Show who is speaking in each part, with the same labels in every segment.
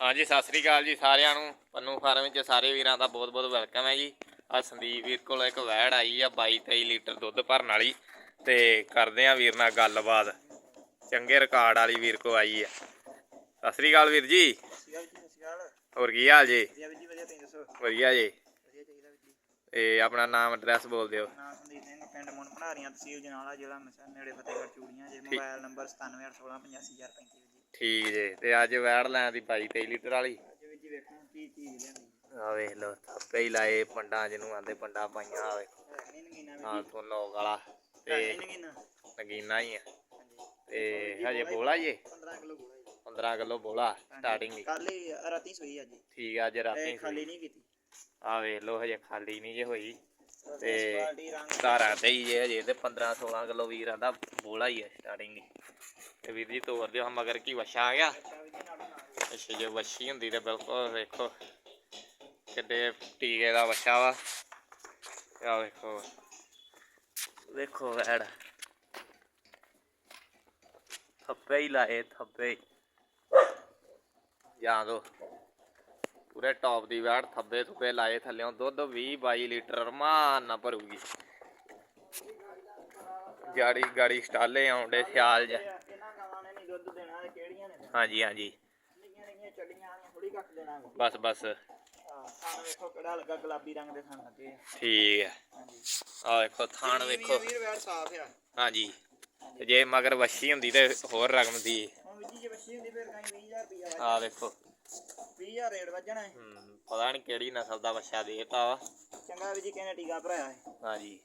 Speaker 1: ਹਾਂਜੀ ਸਤਿ ਸ੍ਰੀ ਅਕਾਲ ਜੀ ਸਾਰਿਆਂ ਨੂੰ। ਪੰਨੂ ਫਾਰਮ ਵਿੱਚ ਸਾਰੇ ਵੀਰਾਂ ਦਾ ਬਹੁਤ ਬਹੁਤ ਵੈਲਕਮ ਹੈ ਜੀ। ਆ ਸੰਦੀਪ ਵੀਰ ਕੋਲ ਇੱਕ ਵੈੜ ਆਈ ਆ 22 23 ਲੀਟਰ ਦੁੱਧ ਭਰਨ ਵਾਲੀ ਤੇ ਕਰਦੇ ਆ ਵੀਰ ਨਾਲ ਗੱਲਬਾਤ। ਚੰਗੇ ਰਿਕਾਰਡ ਵਾਲੀ ਵੀਰ ਕੋ ਆਈ ਆ। ਸਤਿ ਸ੍ਰੀ ਅਕਾਲ ਵੀਰ ਜੀ। ਹੋਰ ਕੀ ਹਾਲ ਜੀ?
Speaker 2: ਵਧੀਆ ਜੀ।
Speaker 1: ਇਹ ਆਪਣਾ ਨਾਮ ਐਡਰੈਸ ਬੋਲ ਦਿਓ।
Speaker 2: ਨਾਮ ਸੰਦੀਪ ਸਿੰਘ ਪਿੰਡ ਮੁੰਨ ਭੰਡਾਰੀਆਂ ਤਹਿਸੀਲ ਜਨਾਲਾ ਜ਼ਿਲ੍ਹਾ ਨੇੜੇ ਫਤਿਹਗੜ੍ਹ ਚੂੜੀਆਂ ਜੇ ਮੋਬਾਈਲ ਨੰਬਰ 9781685035 ਵੀਰ ਜੀ
Speaker 1: ਠੀਕ ਜੀ ਤੇ ਅੱਜ ਵੈੜ ਲੈਣ ਦੀ 22 23 ਲੀਟਰ ਵਾਲੀ।
Speaker 2: ਅੱਜ ਵੀਰ ਜੀ ਵੇਖੋ ਕੀ ਚੀਜ਼ ਲਿਆਂਦੀ
Speaker 1: ਆ ਵੇਖ ਲਓ ਥੱਪੇ ਹੀ ਲਾਏ ਪੰਡਾਂ ਜਿਹਨੂੰ ਆਂਦੇ ਪੰਡਾਂ ਪਾਈਆਂ ਆ ਵੇਖੋ। ਹਾਂ ਤੋਂ ਲੋਕ ਵਾਲਾ
Speaker 2: ਤੇ ਨਗੀਨਾ
Speaker 1: ਹੀ ਆ। ਤੇ ਹਜੇ ਬੋਲਾ ਜੀ?
Speaker 2: 15 ਕਿਲੋ ਜੀ
Speaker 1: 15 ਕਿਲੋ ਬੋਲਾ ਸਟਾਰਟਿੰਗ
Speaker 2: ਕੱਲ ਹੀ ਰਾਤੀ ਸੋਈ ਅੱਜ
Speaker 1: ਠੀਕ ਆ ਅੱਜ ਰਾਤੀ
Speaker 2: ਖਾਲੀ ਨਹੀਂ ਕੀਤੀ।
Speaker 1: ਆ ਵੇਖ ਲਓ ਹਜੇ ਖਾਲੀ ਨਹੀਂ ਜੇ ਹੋਈ।
Speaker 2: ਤੇ
Speaker 1: ਤੇ
Speaker 2: ਕੁਆਲਿਟੀ ਰੰਗ
Speaker 1: ਧਾਰਾਂ ਤੇ ਹੀ ਜੇ ਹਜੇ ਤੇ 15 16 ਕਿਲੋ ਵੀਰਾਂ ਦਾ ਬੋਲਾ ਹੀ ਆ ਸਟਾਰਟਿੰਗ ਤੇ ਵੀਰ ਜੀ ਤੋਰ ਦਿਓ ਮਗਰ ਕੀ ਵਛਾ ਆ ਗਿਆ।
Speaker 2: ਅੱਛਾ, ਜੇ
Speaker 1: ਵਛੀ ਹੁੰਦੀ ਤੇ ਬਿਲਕੁਲ ਵੇਖੋ ਕਿੱਡੇ ਟੀਕੇ ਦਾ ਵਛਾ ਵਾ। ਆ ਵੇਖੋ। ਵੇਖੋ ਵੈੜ। ਥੱਪੇ ਹੀ ਲਾਏ, ਥੱਪੇ ਹੀ। ਜਾਂ ਦੋ। ਪੂਰੇ ਟੌਪ ਦੀ ਵੈੜ ਥੱਬੇ ਥੁੱਬੇ ਲਾਏ ਥੱਲਿਓਂ ਦੁੱਧ 20 22 ਲੀਟਰ ਰਮਾਨ ਨਾ ਭਰੂਗੀ। ਗਾੜੀ ਗਾੜੀ ਸਟਾਲੇ ਆਉਂਦੇ ਸਿਆਲ ਜ ਹਾਂਜੀ ਹਾਂਜੀ। ਬਸ ਬਸ।
Speaker 2: ਹਾਂ ਸਾਨੂੰ ਵੇਖੋ ਕਿਹੜਾ ਲੱਗਾ ਗੁਲਾਬੀ ਰੰਗ ਦੇ ਥਣ ਲੱਗੇ ਆ।
Speaker 1: ਠੀਕ ਹੈ ਆ ਵੇਖੋ ਥਾਣ ਵੇਖੋ।
Speaker 2: ਵੀਰ ਵੈਰ ਸਾਫ਼ ਆ।
Speaker 1: ਹਾਂਜੀ। ਜੇ ਮਗਰ ਵੱਛੀ ਹੁੰਦੀ ਤੇ ਹੋਰ ਰਕਮ ਦੀ
Speaker 2: ਹੁਣ ਵੀਰ ਜੀ ਜੇ ਬੱਚੀ ਹੁੰਦੀ ਫਿਰ ਕਾਈ 20000 ਰੁਪਇਆ
Speaker 1: ਆ ਵੇਖੋ।
Speaker 2: 20000 ਰੇਟ ਵੱਜਣਾ ਹੈ।
Speaker 1: ਹਮ, ਪਤਾ ਨਹੀਂ ਕਿਹੜੀ ਨਸਲ ਦਾ ਵੱਛਾ ਦੇਤਾ ਵਾ।
Speaker 2: ਚੰਗਾ ਵੀਰ ਜੀ ਕਹਿੰਦੇ ਟੀਕਾ ਭਰਾਇਆ ਹੈ?
Speaker 1: ਹਾਂਜੀ।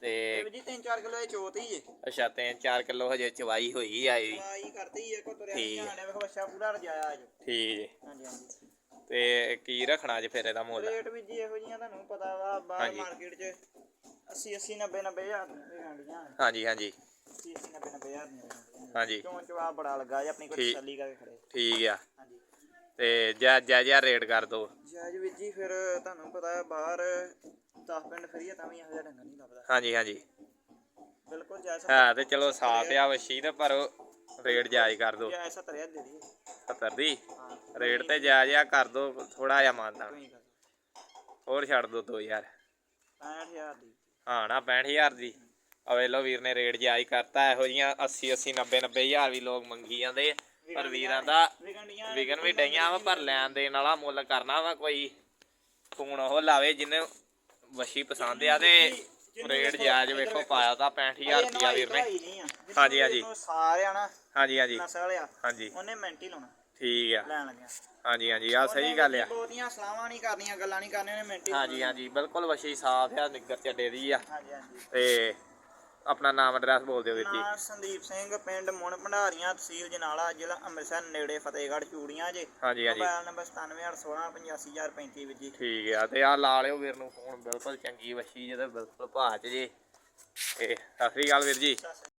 Speaker 2: ਤੇ
Speaker 1: ਤੇ
Speaker 2: ਵੀਰ ਜੀ 3-4 ਕਿਲੋ ਇਹ ਚੋਤ ਹੀ ਏ
Speaker 1: ਅੱਛਾ ਤਿੰਨ ਚਾਰ ਕਿਲੋ ਹਜੇ ਚਵਾਈ ਹੋਈ ਆਈ
Speaker 2: ਆਈ ਕਰਦੀ ਏ ਕੋ ਤੁਰਿਆ
Speaker 1: ਠੀਕ।
Speaker 2: ਨਹੀਂ ਆਣੇ ਵੇਖੋ ਬੱਚਾ ਪੂਰਾ ਰਜਾਇਆ ਅੱਜ
Speaker 1: ਠੀਕ ਜੀ।
Speaker 2: ਹਾਂਜੀ ਹਾਂਜੀ।
Speaker 1: ਤੇ ਕੀ ਰੱਖਣਾ ਜੇ ਫਿਰ ਇਹਦਾ ਮੁੱਲ?
Speaker 2: ਰੇਟ ਵੀ ਜੀ ਇਹੋ ਜੀਆਂ ਤੁਹਾਨੂੰ ਪਤਾ ਵਾ ਬਾਹਰ
Speaker 1: ਹਾਂਜੀ।
Speaker 2: ਮਾਰਕੀਟ 'ਚ 80 80 90 90 ਹਜ਼ਾਰ ਦੀਆਂ ਗਾਂਡੀਆਂ
Speaker 1: ਹਾਂਜੀ ਹਾਂਜੀ।
Speaker 2: 80 80 90 90 ਹਜ਼ਾਰ ਦੀਆਂ ਗਾਂਡੀਆਂ
Speaker 1: ਹਾਂਜੀ।
Speaker 2: ਕਿਉਂ ਚਵਾ ਬੜਾ ਲੱਗਾ ਜੀ ਆਪਣੀ ਕੋਈ
Speaker 1: ਠੀਕ।
Speaker 2: ਤਸੱਲੀ ਕਰਕੇ ਖੜੇ।
Speaker 1: ਠੀਕ ਆ। ਤੇ ਜੈ ਜੈ ਜੈ ਰੇਟ ਕਰ ਦੋ।
Speaker 2: ਜਾਇਜ਼ ਵੀਰ ਜੀ ਫਿਰ ਤੁਹਾਨੂੰ ਪਤਾ ਹੈ ਬਾਹਰ 10 ਪਿੰਡ ਫਰੀਏ ਤਾਂ ਵੀ ਇਹੋ ਜਿਹਾ ਡੰਗਰ ਨਹੀਂ ਲੱਭਦਾ।
Speaker 1: ਹਾਂਜੀ ਹਾਂਜੀ।
Speaker 2: ਬਿਲਕੁਲ ਜਾਇਜ਼
Speaker 1: ਹੈ ਤੇ ਚਲੋ ਸਾਫ਼ ਆ ਵੱਛੀ ਤੇ ਪਰ ਰੇਟ ਜਾਇਜ਼ ਕਰ ਦੋ।
Speaker 2: ਜਾਇਜ਼ 70 ਹਜ਼ਾਰ ਦੇ ਦਈਏ।
Speaker 1: 70 ਦੀ? ਰੇਟ ਤੇ ਜਾਇਜ਼ ਆ ਕਰ ਦੋ ਥੋੜਾ ਜਿਹਾ ਮਾਨਤਾ ਹੋਰ ਛੱਡ ਦੋ 2000
Speaker 2: 65000 ਦੀ।
Speaker 1: ਹਾਂ ਨਾ 65000 ਦੀ। ਅਵੇ ਲੋ ਵੀਰ ਨੇ ਰੇਟ ਜਾਇਜ਼ ਕਰਤਾ ਇਹੋ ਜੀਆਂ 80 80 90 90000 ਵੀ ਲੋਕ ਮੰਗੀ ਜਾਂਦੇ ਆ। ਪਰ ਵੀਰਾਂ ਦਾ ਵਿਗਨ ਵੀ ਡਈਆਂ ਵਾ ਪਰ ਲੈਣ ਦੇਣ ਵਾਲਾ ਮੁੱਲ ਕਰਨਾ ਵਾ ਕੋਈ। ਫੋਨ ਉਹ ਲਾਵੇ ਜਿਹਨੇ ਵਸ਼ੀ ਪਸੰਦ ਆ ਤੇ ਰੇਟ ਜਾਇਜ਼ ਵੇਖੋ ਪਾਇਆ ਤਾਂ 65000 ਰੁਪਿਆ ਵੀਰ ਨੇ। ਹਾਂਜੀ, ਹਾਂਜੀ।
Speaker 2: ਸਾਰਿਆਂ ਨਾ
Speaker 1: ਹਾਂਜੀ ਹਾਂਜੀ।
Speaker 2: ਨਸਲ ਆ।
Speaker 1: ਹਾਂਜੀ।
Speaker 2: ਉਹਨੇ ਮਿੰਟ ਹੀ ਲਾਉਣਾ।
Speaker 1: ਠੀਕ ਆ।
Speaker 2: ਲੈਣ ਲੱਗਿਆ।
Speaker 1: ਹਾਂਜੀ ਹਾਂਜੀ ਆ ਸਹੀ ਗੱਲ ਆ।
Speaker 2: ਬਹੁਤੀਆਂ ਸਲਾਹਾਂ ਨਹੀਂ ਕਰਨੀਆਂ ਗੱਲਾਂ ਨਹੀਂ ਕਰਨੀਆਂ ਉਹਨੇ ਮਿੰਟ ਹੀ
Speaker 1: ਹਾਂਜੀ ਹਾਂਜੀ ਬਿਲਕੁਲ ਵਸ਼ੀ ਸਾਫ਼ ਆ ਨਿੱਗਰ ਚੱਡੇ ਦੀ ਆ।
Speaker 2: ਹਾਂਜੀ ਹਾਂਜੀ।
Speaker 1: ਤੇ ਆਪਣਾ ਨਾਮ ਐਡਰੈਸ ਬੋਲ ਦਿਓ ਵੀਰ ਜੀ।
Speaker 2: ਨਾਂ ਸੰਦੀਪ ਸਿੰਘ ਪਿੰਡ ਮੁਣ ਭੰਡਾਰੀਆਂ ਤਹਿਸੀਲ ਜਨਾਲਾ ਜ਼ਿਲ੍ਹਾ ਅੰਮ੍ਰਿਤਸਰ ਨੇੜੇ ਫਤਿਹਗੜ੍ਹ ਚੂੜੀਆਂ ਜੇ।
Speaker 1: ਹਾਂਜੀ ਹਾਂਜੀ।
Speaker 2: ਮੋਬਾਈਲ ਨੰਬਰ 9781685035 ਵਿੱਚ ਜੀ।
Speaker 1: ਠੀਕ ਆ ਤੇ ਆ ਲਾ ਲਿਓ ਵੀਰ ਨੂੰ ਫੋਨ ਬਿਲਕੁਲ ਚੰਗੀ ਵਸ਼ੀ ਜਿਹਦੇ ਬਿਲਕੁਲ ਭਾਅ ਚ ਜੇ। ਤੇ ਸਤਿ ਸ੍ਰੀ ਅਕਾਲ ਵੀਰ ਜੀ।